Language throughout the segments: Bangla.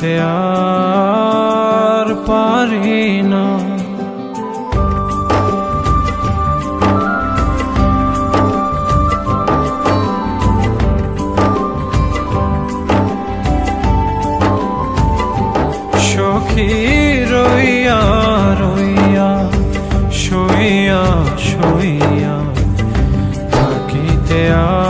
থাকিতে আর পারি না। সখী রইয়া রইয়া শুইয়া শুইয়া থাকিতে আর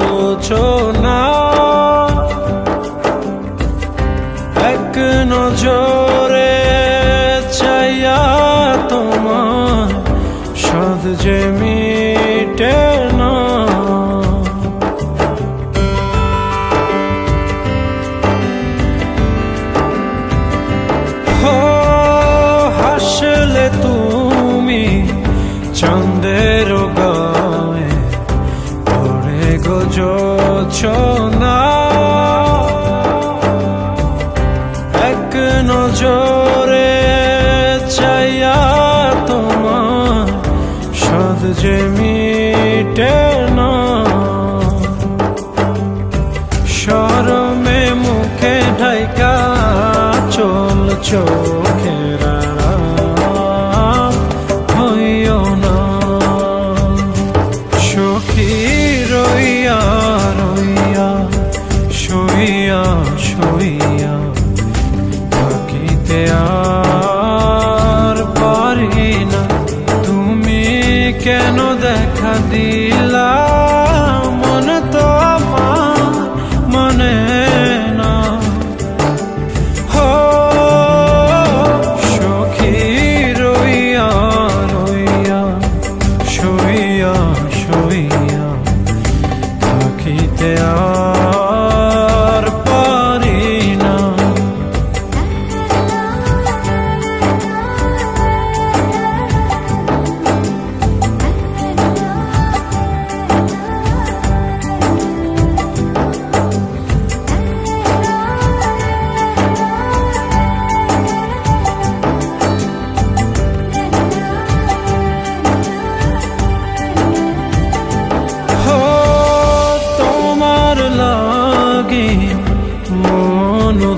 গোজোচনা এক নজরে চাইয়া তোমার সদ যে গোজোছনা এক নজরে চাইয়া তোমার সদ যে মিটে না। শরমে মুখে ঢাইকা চল চোখের শুইয়া শুইয়া থাকিতে আর পারি না। তুমি কেন দেখা দিলা? মন তো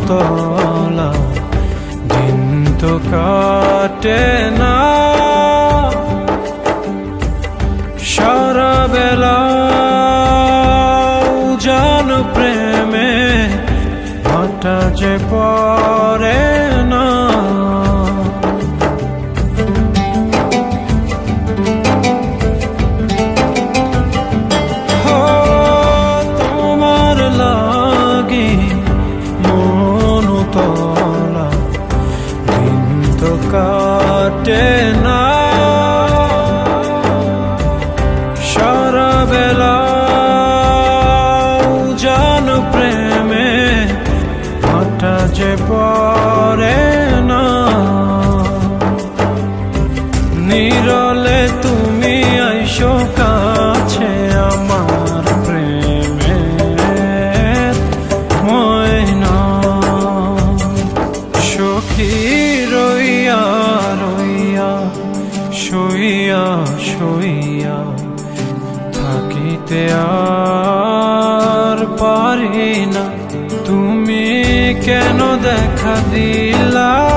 তলা দিন তো কাটে না। সারা বেলা জান প্রেমে হাটা যে পরে নিরলে তুমি আইসো কাছে আমার প্রেমে সখী রইয়া রইয়া শুইয়া শুইয়া থাকিতে আর পারি না। তুমি কেন দেখা দিলা?